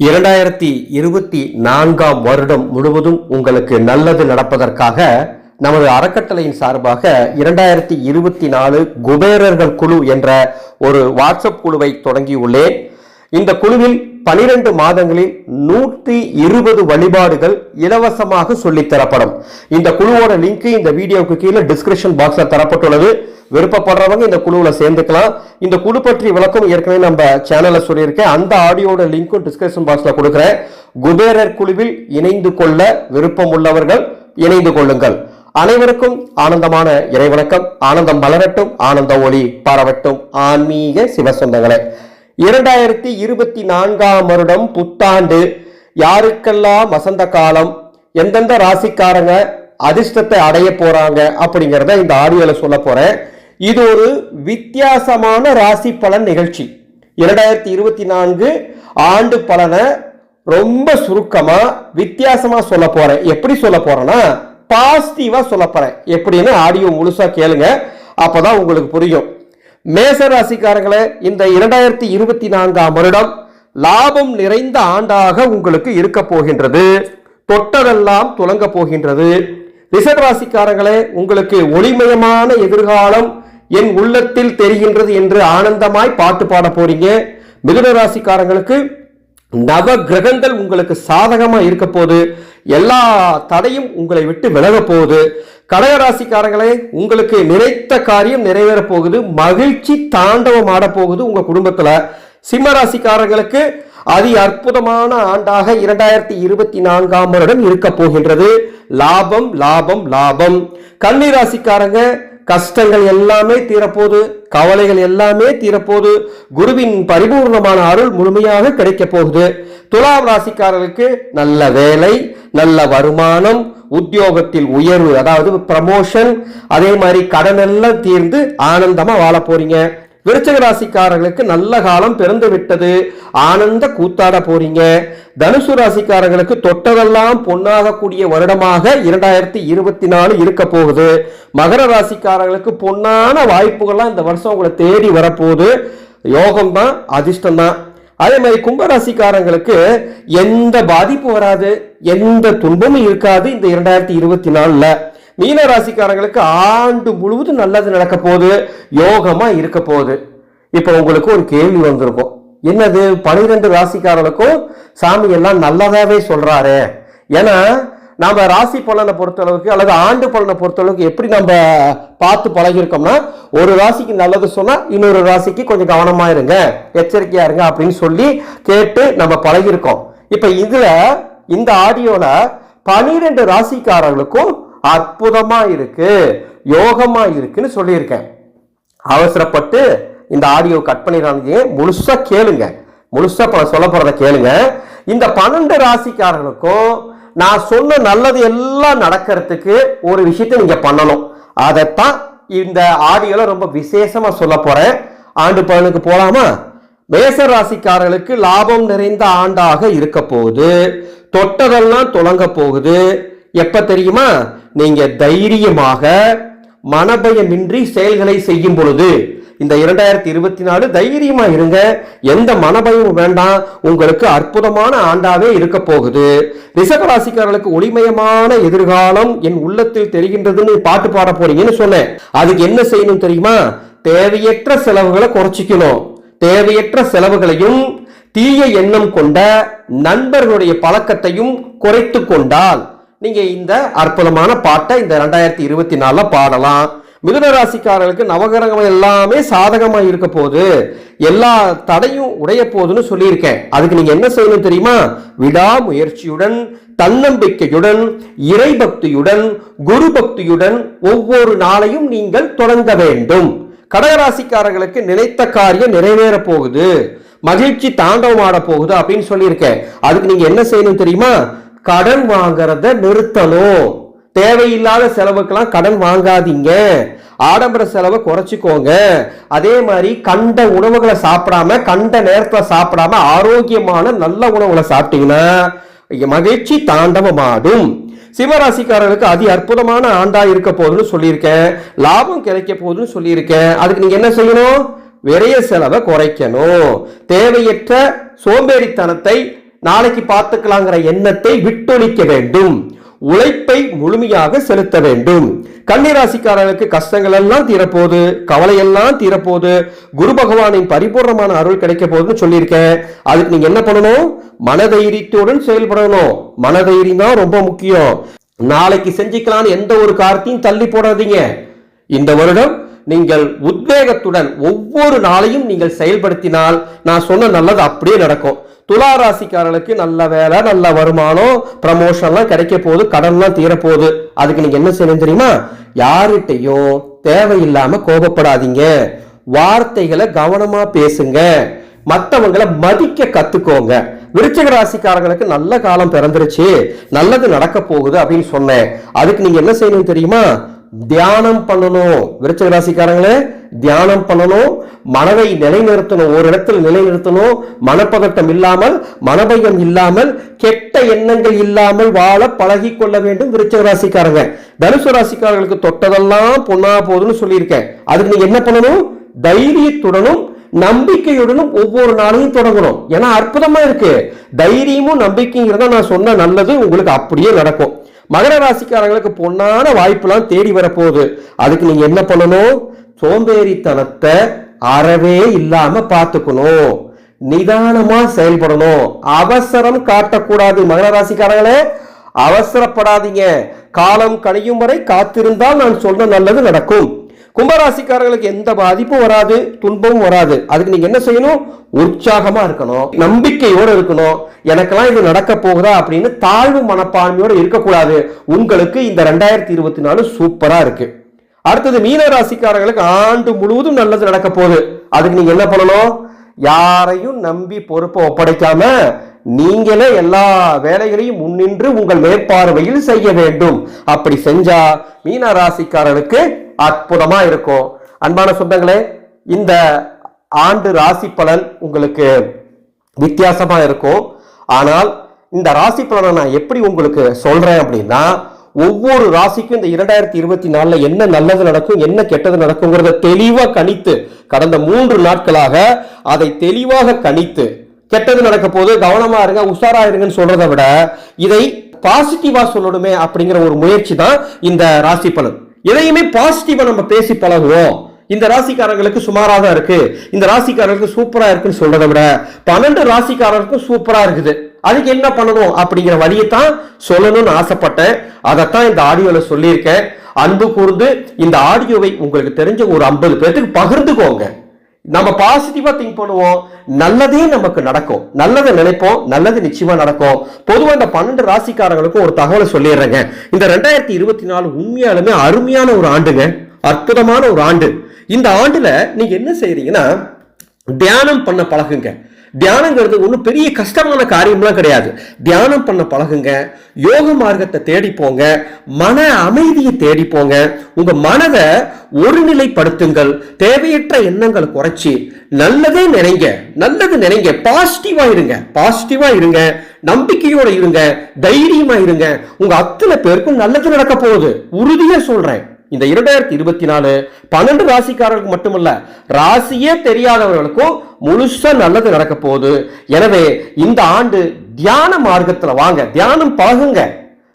இரண்டாயிரத்தி இருபத்தி நான்காம் வருடம் முழுவதும் உங்களுக்கு நல்லது நடப்பதற்காக நமது அறக்கட்டளையின் சார்பாக இரண்டாயிரத்தி இருபத்தி நாலு குபேரர்கள் குழு என்ற ஒரு வாட்ஸ்அப் குழுவை தொடங்கியுள்ளேன். இந்த குழுவில் பனிரெண்டு மாதங்களில் நூற்றி இருபது வழிபாடுகள் இலவசமாக சொல்லித்தரப்படும் இந்த குழுவோட லிங்க் இந்த வீடியோவுக்கு கீழே டிஸ்கிரிப்ஷன் பாக்ஸில் தரப்பட்டுள்ளது. விருப்பப்படுறவங்க இந்த குழுவில் சேர்ந்துக்கலாம். இந்த குழு பற்றி விளக்கம் ஏற்கனவே நம்ம சேனலில் சொல்லியிருக்கேன். அந்த ஆடியோட லிங்க்கும் டிஸ்கிரிப்ஷன் பாக்ஸில் கொடுக்குறேன். குபேரர் குழுவில் இணைந்து கொள்ள விருப்பம் உள்ளவர்கள் இணைந்து கொள்ளுங்கள். அனைவருக்கும் ஆனந்தமான இறைவணக்கம். ஆனந்தம் மலரட்டும். ஆனந்த ஒளி பரவட்டும். ஆன்மீக சிவசொந்தங்களே இரண்டாயிரத்தி இருபத்தி நான்காம் வருடம் புத்தாண்டு. யாருக்கெல்லாம் வசந்த காலம் எந்தெந்த ராசிக்காரங்க அதிர்ஷ்டத்தை அடைய போறாங்க அப்படிங்கிறத இந்த ஆடியோல சொல்ல போறேன். இது ஒரு வித்தியாசமான ராசி பலன் நிகழ்ச்சி. இரண்டாயிரத்தி இருபத்தி நான்கு ஆண்டு பலனை ரொம்ப சுருக்கமா வித்தியாசமா சொல்ல போறேன். எப்படி சொல்ல போறேன்னா பாசிட்டிவா சொல்ல போறேன். எப்படின்னு ஆடியோ முழுசா கேளுங்க. அப்பதான் உங்களுக்கு புரியும். மேச ராசிக்காரங்களே இந்த இரண்டாயிரத்தி இருபத்தி நான்காம் வருடம் லாபம் நிறைந்த ஆண்டாக உங்களுக்கு இருக்க போகின்றது. தொட்டதெல்லாம் துலங்க போகின்றது. ரிசர்வ் ராசிக்காரங்களே உங்களுக்கு ஒளிமயமான எதிர்காலம் என் உள்ளத்தில் தெரிகின்றது என்று ஆனந்தமாய் பாட்டு பாட போறீங்க. மிதுன ராசிக்காரங்களுக்கு நவ கிரகங்கள் உங்களுக்கு சாதகமாக இருக்க போது எல்லா தடையும் உங்களை விட்டு விலக போகுது கடகராசிக்காரங்களே உங்களுக்கு நினைத்த காரியம் நிறைவேற போகுது மகிழ்ச்சி தாண்டவம் ஆடப்போகுது போகுது உங்க குடும்பத்துல. சிம்மராசிக்காரர்களுக்கு அதி அற்புதமான ஆண்டாக இரண்டாயிரத்தி இருபத்தி நான்காம் வருடம் இருக்க போகின்றது. லாபம் லாபம் லாபம். கன்னிராசிக்காரங்க கஷ்டங்கள் எல்லாமே தீரப்போது கவலைகள் எல்லாமே தீரப்போது குருவின் பரிபூர்ணமான அருள் முழுமையாக கிடைக்க போகுது. துலாம் ராசிக்காரர்களுக்கு நல்ல வேலை நல்ல வருமானம் உத்தியோகத்தில் உயர்வு அதாவது ப்ரமோஷன் அதே மாதிரி கடன் எல்லாம் தீர்ந்து ஆனந்தமா வாழ போறீங்க. விருச்சக ராசிக்காரர்களுக்கு நல்ல காலம் பிறந்து விட்டது. ஆனந்த கூத்தாட போறீங்க. தனுசு ராசிக்காரர்களுக்கு தொட்டதெல்லாம் பொன்னாகக்கூடிய வருடமாக இரண்டாயிரத்தி இருபத்தி நாலு இருக்க போகுது. மகர ராசிக்காரர்களுக்கு பொன்னான வாய்ப்புகள்லாம் இந்த வருஷம் உங்களை தேடி வரப்போகுது. யோகம் தான் அதிர்ஷ்டம் தான் அதே மாதிரி கும்பராசிக்காரங்களுக்கு எந்த பாதிப்பும் வராது எந்த துன்பமும் இருக்காது இந்த இரண்டாயிரத்தி இருபத்தி நாலுல. மீன ராசிக்காரங்களுக்கு ஆண்டு முழுவதும் நல்லது நடக்க போகுது யோகமா இருக்க போகுது. இப்போ உங்களுக்கு ஒரு கேள்வி வந்திருக்கும். என்னது? பனிரெண்டு ராசிக்காரர்களுக்கும் சாமி எல்லாம் நல்லதாவே சொல்றாரு. ஏன்னா நாம் ராசி பலனை பொறுத்தளவுக்கு அல்லது ஆண்டு பலனை பொறுத்தளவுக்கு எப்படி நம்ம பார்த்து பழகிருக்கோம்னா ஒரு ராசிக்கு நல்லது சொன்னால் இன்னொரு ராசிக்கு கொஞ்சம் கவனமாக இருங்க எச்சரிக்கையா இருங்க அப்படின்னு சொல்லி கேட்டு நம்ம பழகிருக்கோம் இப்போ இதில் இந்த ஆடியோவில் பனிரெண்டு ராசிக்காரர்களுக்கும் அற்புதமாக இருக்கு யோகமாக இருக்குன்னு சொல்லியிருக்கேன். அவசரப்பட்டு இந்த ஆடியோ கட் பண்ணிடுறாங்க முழுசாக கேளுங்க. முழுசாக ப- சொல்ல போகிறத கேளுங்க. இந்த பன்னெண்டு ராசிக்காரர்களுக்கும் நான் சொன்ன நல்லது எல்லாம் நடக்கிறதுக்கு ஒரு விஷயத்தை நீங்க பண்ணணும். அதைத்தான் இந்த ஆடியோல ரொம்ப விசேஷமா சொல்ல போறேன். ஆண்டு பலனுக்கு போலாமா? மேச ராசிக்காரர்களுக்கு லாபம் நிறைந்த ஆண்டாக இருக்க போகுது. தொட்டதெல்லாம் துலங்க போகுது. எப்ப தெரியுமா? நீங்க தைரியமாக மனபயமின்றி செயல்களை செய்யும் பொழுது இந்த இரண்டாயிரத்தி இருபத்தி நாலு தைரியமா இருங்க. எந்த மனபயமும் வேண்டாம். உங்களுக்கு அற்புதமான ஆண்டாவே இருக்க போகுது. ரிஷபராசிக்காரர்களுக்கு ஒளிமயமான எதிர்காலம் என் உள்ளத்தில் தெரிகின்றதுன்னு பாட்டு பாட போறீங்கன்னு சொன்னேன். அதுக்கு என்ன செய்யணும் தெரியுமா? தேவையற்ற செலவுகளை குறைச்சிக்கணும். தேவையற்ற செலவுகளையும் தீய எண்ணம் கொண்ட நண்பர்களுடைய பழக்கத்தையும் குறைத்து கொண்டால் நீங்க இந்த அற்புதமான பாட்டை இந்த ரெண்டாயிரத்தி இருபத்தி நாலுல பாடலாம். மிதுன ராசிக்காரர்களுக்கு நவகிரகம் எல்லாமே சாதகமாக இருக்க போது எல்லா தடையும் உடைய போதுன்னு சொல்லியிருக்கேன். அதுக்கு நீங்க என்ன செய்யணும் தெரியுமா? விடாமுயற்சியுடன் தன்னம்பிக்கையுடன் இறை பக்தியுடன் குரு பக்தியுடன் ஒவ்வொரு நாளையும் நீங்கள் தொடங்க வேண்டும். கடகராசிக்காரர்களுக்கு நினைத்த காரியம் நிறைவேற போகுது. மகிழ்ச்சி தாண்டவமாட போகுது அப்படின்னு சொல்லியிருக்கேன். அதுக்கு நீங்க என்ன செய்யணும் தெரியுமா? கடன் வாங்குறத நிறுத்தணும். தேவையில்லாத செலவுக்கெல்லாம் கடன் வாங்காதீங்க. ஆடம்பர செலவை குறைச்சிக்கோங்க. அதே மாதிரி கண்ட உணவுகளை சாப்பிடாம கண்ட நேரத்தில் சாப்பிடாம ஆரோக்கியமான நல்ல உணவுகளை சாப்பிட்டீங்கன்னா மகிழ்ச்சி தாண்டவமாடும். சிவராசிக்காரர்களுக்கு அதி அற்புதமான ஆண்டா இருக்க போகுதுன்னு சொல்லியிருக்கேன். லாபம் கிடைக்க போகுதுன்னு சொல்லியிருக்கேன். அதுக்கு நீங்க என்ன செய்யணும்? விரைய செலவை குறைக்கணும். தேவையற்ற சோம்பேறித்தனத்தை நாளைக்கு பார்த்துக்கலாங்கிற எண்ணத்தை விட்டொழிக்க வேண்டும். உழைப்பை முழுமையாக செலுத்த வேண்டும். கன்னிராசிக்காரர்களுக்கு கஷ்டங்கள் எல்லாம் தீரப்போகுது கவலை எல்லாம் தீரப்போகுது. குரு பகவானின் பரிபூர்ணமான அருள் கிடைக்க போகுதுன்னு சொல்லியிருக்கேன். அதுக்கு நீங்க என்ன பண்ணணும்? மனதைரியத்துடன் செயல்படணும். மனதைரியம் தான் ரொம்ப முக்கியம். நாளைக்கு செஞ்சுக்கலாம்னு எந்த ஒரு காரத்தையும் தள்ளி போடாதீங்க. இந்த வருடம் நீங்கள் உத்வேகத்துடன் ஒவ்வொரு நாளையும் நீங்கள் செயல்படுத்தினால் நான் சொன்ன நல்லது அப்படியே நடக்கும். துலா ராசிக்காரர்களுக்கு நல்ல வேலை நல்ல வருமானம் ப்ரமோஷன்லாம் கிடைக்க போகுது கடன்லாம் தீரப்போகுது. அதுக்கு நீங்க என்ன செய்யணும் தெரியுமா? யார்கிட்டையும் தேவையில்லாம கோபப்படாதீங்க. வார்த்தைகளை கவனமா பேசுங்க. மற்றவங்களை மதிக்க கத்துக்கோங்க. விருச்சக ராசிக்காரங்களுக்கு நல்ல காலம் பிறந்துருச்சு. நல்லது நடக்க போகுது அப்படின்னு சொன்னேன். அதுக்கு நீங்க என்ன செய்யணும் தெரியுமா? தியானம் பண்ணணும். விருச்சக ராசிக்காரங்களே தியானம் பண்ணணும். மனதை நிலைநிறுத்தணும். ஒரு இடத்தில் நிலைநிறுத்தணும். மனப்பதட்டம் இல்லாமல் மனபயம் இல்லாமல் கெட்ட எண்ணங்கள் இல்லாமல் வாழ பழகி கொள்ள வேண்டும் விருச்சக ராசிக்காரங்க. தனுசு ராசிக்காரர்களுக்கு தொட்டதெல்லாம் பொண்ணா போகுதுன்னு சொல்லியிருக்கேன். அதுக்கு நீங்க என்ன பண்ணணும்? தைரியத்துடனும் நம்பிக்கையுடனும் ஒவ்வொரு நாளையும் தொடங்கணும். ஏன்னா அற்புதமா இருக்கு. தைரியமும் நம்பிக்கைங்கிறத நான் சொன்ன நல்லது உங்களுக்கு அப்படியே நடக்கும். மகர ராசிக்காரங்களுக்கு பொன்னான வாய்ப்புலாம் தேடி வரப்போகுது. அதுக்கு நீங்க என்ன பண்ணணும்? சோம்பேறித்தனத்தை அறவே இல்லாம பார்த்துக்கணும். நிதானமா செயல்படணும். அவசரம் காட்டக்கூடாது மகர ராசிக்காரங்களே. அவசரப்படாதீங்க. காலம் கழியும் வரை காத்திருந்தால் நான் சொன்ன நல்லது நடக்கும். கும்பராசிக்காரர்களுக்கு எந்த பாதிப்பும் வராது துன்பமும் வராது. அதுக்கு நீங்க என்ன செய்யணும்? உற்சாகமா இருக்கணும். நம்பிக்கையோடு இருக்கணும். எனக்கெல்லாம் இது நடக்க போகுதா அப்படின்னு தாழ்வு மனப்பான்மையோட இருக்கக்கூடாது. உங்களுக்கு இந்த ரெண்டாயிரத்தி இருபத்தி நாலு சூப்பரா இருக்கு. அடுத்தது மீன ராசிக்காரர்களுக்கு ஆண்டு முழுவதும் நல்லது நடக்க போகுது. அதுக்கு நீங்க என்ன பண்ணணும்? யாரையும் நம்பி பொறுப்பை ஒப்படைக்காம நீங்களே எல்லா வேலைகளையும் முன்னின்று உங்கள் மேற்பார்வையில் செய்ய வேண்டும். அப்படி செஞ்சா மீன ராசிக்காரர்களுக்கு அற்புதமா இருக்கும். அன்பான சொந்தங்களே இந்த ஆண்டு ராசி பலன் உங்களுக்கு வித்தியாசமா இருக்கும். ஆனால் இந்த ராசி பலனை நான் எப்படி உங்களுக்கு சொல்றேன் அப்படின்னா ஒவ்வொரு ராசிக்கும் இந்த இரண்டாயிரத்தி இருபத்தி நாலுல என்ன நல்லது நடக்கும் என்ன கெட்டது நடக்குங்கிறத தெளிவாக கணித்து கடந்த மூன்று நாட்களாக அதை தெளிவாக கணித்து கெட்டது நடக்க போது கவனமா இருங்க உஷாரா இருங்கன்னு சொல்றதை விட இதை பாசிட்டிவா சொல்லணுமே அப்படிங்கிற ஒரு முயற்சி தான் இந்த ராசி பலன். எதையுமே பாசிட்டிவா நம்ம பேசி பழகுவோம். இந்த ராசிக்காரங்களுக்கு சுமாராக தான் இருக்கு. இந்த ராசிக்காரர்களுக்கு சூப்பரா இருக்குன்னு சொல்றதை விட பன்னெண்டு ராசிக்காரருக்கும் சூப்பரா இருக்குது. அதுக்கு என்ன பண்ணணும் அப்படிங்கிற வழியைத்தான் சொல்லணும்னு ஆசைப்பட்டேன். அதைத்தான் இந்த ஆடியோல சொல்லியிருக்கேன். அன்பு கூர்ந்து இந்த ஆடியோவை உங்களுக்கு தெரிஞ்ச ஒரு ஐம்பது பேர்த்துக்கு பகிர்ந்துக்கோங்க. நம்ம பாசிட்டிவா திங்க் பண்ணுவோம். நல்லதே நமக்கு நடக்கும். நல்லதை நினைப்போம். நல்லது நிச்சயமா நடக்கும். பொதுவாக இந்த பன்னெண்டு ராசிக்காரங்களுக்கும் ஒரு தகவலை சொல்லிடுறேங்க. இந்த ரெண்டாயிரத்தி இருபத்தி நாலு உண்மையாலுமே அருமையான ஒரு ஆண்டுங்க. அற்புதமான ஒரு ஆண்டு. இந்த ஆண்டுல நீங்க என்ன செய்யறீங்கன்னா தியானம் பண்ண பழகுங்க. தியானங்கிறது ஒன்றும் பெரிய கஷ்டமான காரியம்லாம் கிடையாது. தியானம் பண்ண பழகுங்க யோக மார்க்கத்தை தேடி போங்க மன அமைதியை தேடி போங்க. உங்க மனதை ஒருநிலைப்படுத்துங்கள் தேவையற்ற எண்ணங்களை குறைச்சி நல்லதே நினைங்க நல்லது நினைங்க பாசிட்டிவா இருங்க பாசிட்டிவா இருங்க நம்பிக்கையோட இருங்க தைரியமா இருங்க. உங்க அத்தனை பேருக்கும் நல்லது நடக்க போகுது. உறுதியா சொல்றேன். இந்த இரண்டாயிரத்தி இருபத்தி நாலு பன்னெண்டு ராசிக்காரர்களுக்கு மட்டுமல்ல ராசியே தெரியாதவர்களுக்கும் முழுசா நல்லது நடக்க போகுது. எனவே இந்த ஆண்டு தியான மார்க்கத்தில் வாங்க தியானம் பழகுங்க.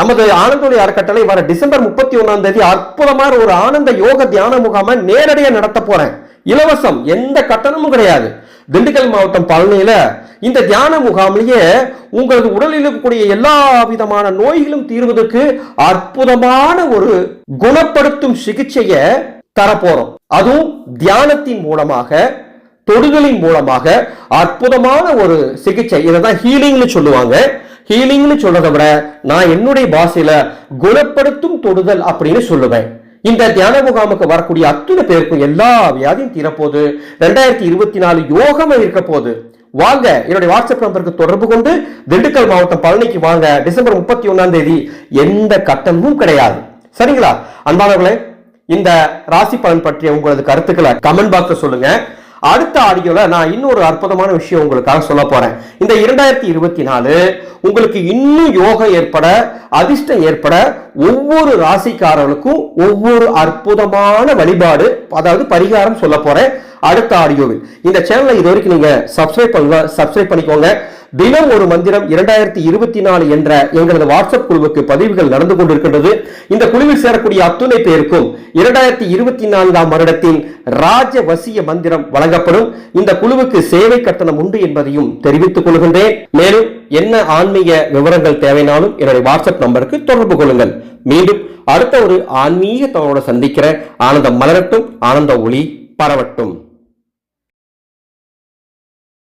நமது ஆனந்தோடைய அறக்கட்டளை வர டிசம்பர் முப்பத்தி ஒன்னாம் தேதி அற்புதமான ஒரு ஆனந்த யோக தியான முகாமை நேரடியாக நடத்த போறேன். இலவசம் எந்த கட்டணமும் கிடையாது. திண்டுக்கல் மாவட்டம் பழனியில இந்த தியான முகாமிலேயே உங்களது உடலில் இருக்கக்கூடிய எல்லா விதமான நோய்களும் தீர்வதற்கு அற்புதமான ஒரு குணப்படுத்தும் சிகிச்சையை தரப்போறோம். அதுவும் தியானத்தின் மூலமாக தொடுதலின் மூலமாக அற்புதமான ஒரு சிகிச்சை. இதை தான் ஹீலிங்னு சொல்லுவாங்க. ஹீலிங்னு சொல்றதை விட நான் என்னுடைய பாஷையில குணப்படுத்தும் தொடுதல் அப்படின்னு சொல்லுவேன். இந்த தியான முகாமுக்கு வரக்கூடிய அத்தனை பேருக்கும் எல்லா வியாதியும் தீரப்போகுது. ரெண்டாயிரத்தி இருபத்தி நாலு யோகமா இருக்க போகுது. வாங்க. என்னுடைய வாட்ஸ்அப் நம்பருக்கு தொடர்பு கொண்டு திண்டுக்கல் மாவட்டம் பழனிக்கு வாங்க. டிசம்பர் முப்பத்தி ஒன்னாம் தேதி எந்த கட்டணமும் கிடையாது. சரிங்களா? அன்பானவர்களே இந்த ராசி பலன் பற்றிய உங்களது கருத்துக்களை கமெண்ட் பாக்ஸ்ல சொல்லுங்க. அடுத்த ஆடியோல நான் இன்னொரு அற்புதமான விஷயம் உங்களுக்காக சொல்ல போறேன். இந்த இரண்டாயிரத்தி இருபத்தி நாலு உங்களுக்கு இன்னும் யோகம் ஏற்பட அதிர்ஷ்டம் ஏற்பட ஒவ்வொரு ராசிக்காரர்களுக்கும் ஒவ்வொரு அற்புதமான வழிபாடு அதாவது பரிகாரம் சொல்ல போறேன். அடுத்த ஆடியோவில். இந்த சேனலை இது வரைக்கும் நீங்க சப்ஸ்கிரைப் பண்ணுங்க சப்ஸ்கிரைப் பண்ணிக்கோங்க. தினம் ஒரு மந்திரம் இரண்டாயிரத்தி இருபத்தி நாலு என்ற எங்களது வாட்ஸ்அப் குழுவுக்கு பதிவுகள் நடந்து கொண்டிருக்கின்றது. இந்த குழுவில் சேரக்கூடிய அத்துணை பேருக்கும் இரண்டாயிரத்தி இருபத்தி நான்காம் வருடத்தின் ராஜவசிய மந்திரம் வழங்கப்படும். இந்த குழுவுக்கு சேவை கட்டணம் உண்டு என்பதையும் தெரிவித்துக் கொள்கின்றேன். மேலும் என்ன ஆன்மீக விவரங்கள் தேவைனாலும் என்னுடைய வாட்ஸ்அப் நம்பருக்கு தொடர்பு கொள்ளுங்கள். மீண்டும் அடுத்த ஒரு ஆன்மீக தகவலோட சந்திக்கிற ஆனந்தம் மலரட்டும் ஆனந்த ஒளி பரவட்டும்.